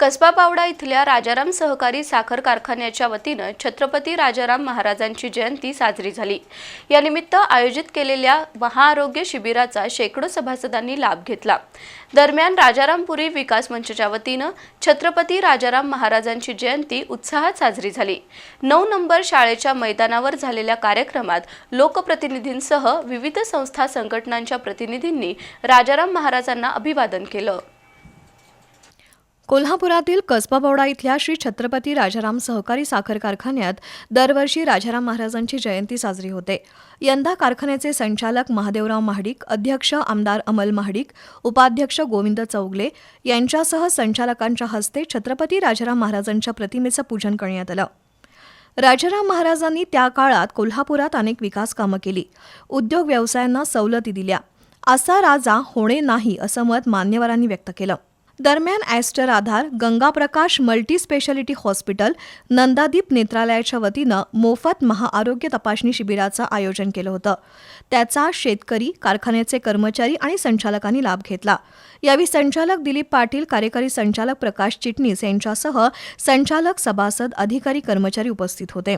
कसबा पावडा इथल्या राजाराम सहकारी साखर कारखान्याच्या वतीनं छत्रपती राजाराम महाराजांची जयंती साजरी झाली. यानिमित्त आयोजित केलेल्या महाआरोग्य शिबिराचा शेकडो सभासदांनी लाभ घेतला. दरम्यान राजारामपुरी विकास मंचच्या वतीनं छत्रपती राजाराम महाराजांची जयंती उत्साहात साजरी झाली. नऊ नंबर शाळेच्या मैदानावर झालेल्या कार्यक्रमात लोकप्रतिनिधींसह विविध संस्था संघटनांच्या प्रतिनिधींनी राजाराम महाराजांना अभिवादन केलं. कोल्हापुरातील कसबाबवडा इथल्या श्री छत्रपती राजाराम सहकारी साखर कारखान्यात दरवर्षी राजाराम महाराजांची जयंती साजरी होते. यंदा कारखान्याचे संचालक महादेवराव महाडिक अध्यक्ष आमदार अमल महाडिक उपाध्यक्ष गोविंद चौगले यांच्यासह संचालकांच्या हस्ते छत्रपती राजाराम महाराजांच्या प्रतिमेचं पूजन करण्यात आलं. राजाराम महाराजांनी त्या काळात कोल्हापुरात अनेक विकास कामं केली. उद्योग व्यवसायांना सवलती दिल्या. असा राजा होणे नाही असं मत मान्यवरांनी व्यक्त केलं. दरम्यान Aster Aadhar Gangaprakash multi specialty hospital Nandadeep नेत्रालयाच्या वतीनं मोफत महाआरोग्य तपासणी शिबिराचं आयोजन केलं होतं. त्याचा शेतकरी कारखान्याचे कर्मचारी आणि संचालकांनी लाभ घेतला. यावेळी संचालक दिलीप पाटील कार्यकारी संचालक प्रकाश चिटणीस यांच्यासह संचालक सभासद अधिकारी कर्मचारी उपस्थित होते.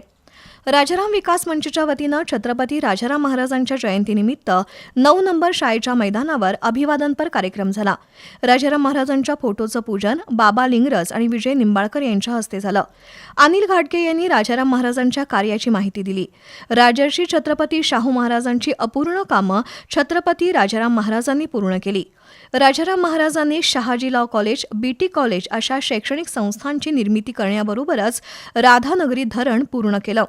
राजाराम विकास मंचच्या वतीनं छत्रपती राजाराम महाराजांच्या जयंतीनिमित्त नऊ नंबर शाळेच्या मैदानावर अभिवादनपर कार्यक्रम झाला. राजाराम महाराजांच्या फोटोचं पूजन बाबा लिंगरस आणि विजय निंबाळकर यांच्या हस्ते झालं. अनिल घाटगे यांनी राजाराम महाराजांच्या कार्याची माहिती दिली. राजर्षी छत्रपती शाहू महाराजांची अपूर्ण कामं छत्रपती राजाराम महाराजांनी पूर्ण केली. राजाराम महाराजांनी Shahaji law college BT college अशा शैक्षणिक संस्थांची निर्मिती करण्याबरोबरच राधानगरी धरण पूर्ण केलं.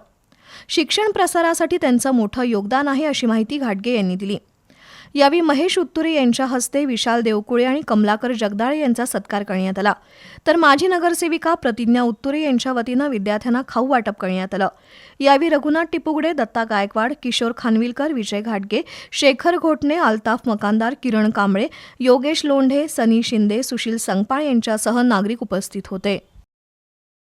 शिक्षण प्रसारासाठी त्यांचं मोठं योगदान आहे अशी माहिती घाटगे यांनी दिली. यावेळी महेश उत्तुरे यांच्या हस्ते विशाल देवकुळे आणि कमलाकर जगदाळे यांचा सत्कार करण्यात आला. तर माजी नगरसेविका प्रतिज्ञा उत्तुरे यांच्या वतीनं विद्यार्थ्यांना खाऊ वाटप करण्यात आलं. यावेळी रघुनाथ टिपुगडे दत्ता गायकवाड किशोर खानविलकर विजय घाटगे शेखर घोटणे अल्ताफ मकानदार किरण कांबळे योगेश लोंढे सनी शिंदे सुशील संगपाळ यांच्यासह नागरिक उपस्थित होते.